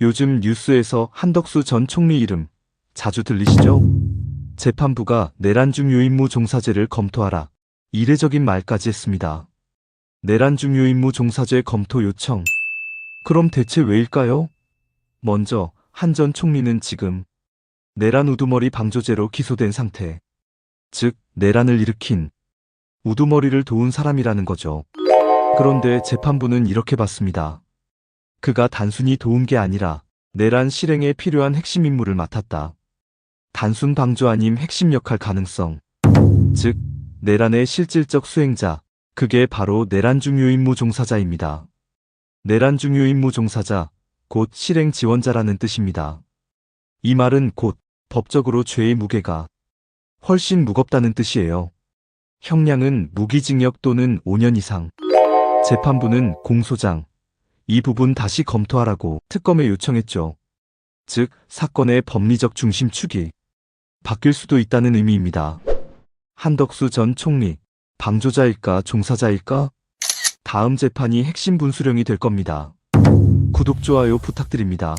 요즘 뉴스에서 한덕수 전 총리 이름 자주 들리시죠? 재판부가 내란중 유임무 종사죄를 검토하라. 이례적인 말까지 했습니다. 내란중 유임무 종사죄 검토 요청. 그럼 대체 왜일까요? 먼저 한 전 총리는 지금 내란 우두머리 방조죄로 기소된 상태. 즉, 내란을 일으킨 우두머리를 도운 사람이라는 거죠. 그런데 재판부는 이렇게 봤습니다. 그가 단순히 도운 게 아니라 내란 실행에 필요한 핵심 임무를 맡았다. 단순 방조 아님 핵심 역할 가능성. 즉, 내란의 실질적 수행자. 그게 바로 내란 중요 임무 종사자입니다. 내란 중요 임무 종사자, 곧 실행 지원자라는 뜻입니다. 이 말은 곧 법적으로 죄의 무게가 훨씬 무겁다는 뜻이에요. 형량은 무기징역 또는 5년 이상. 재판부는 공소장, 이 부분 다시 검토하라고 특검에 요청했죠. 즉, 사건의 법리적 중심축이 바뀔 수도 있다는 의미입니다. 한덕수 전 총리, 방조자일까 종사자일까? 다음 재판이 핵심 분수령이 될 겁니다. 구독, 좋아요 부탁드립니다.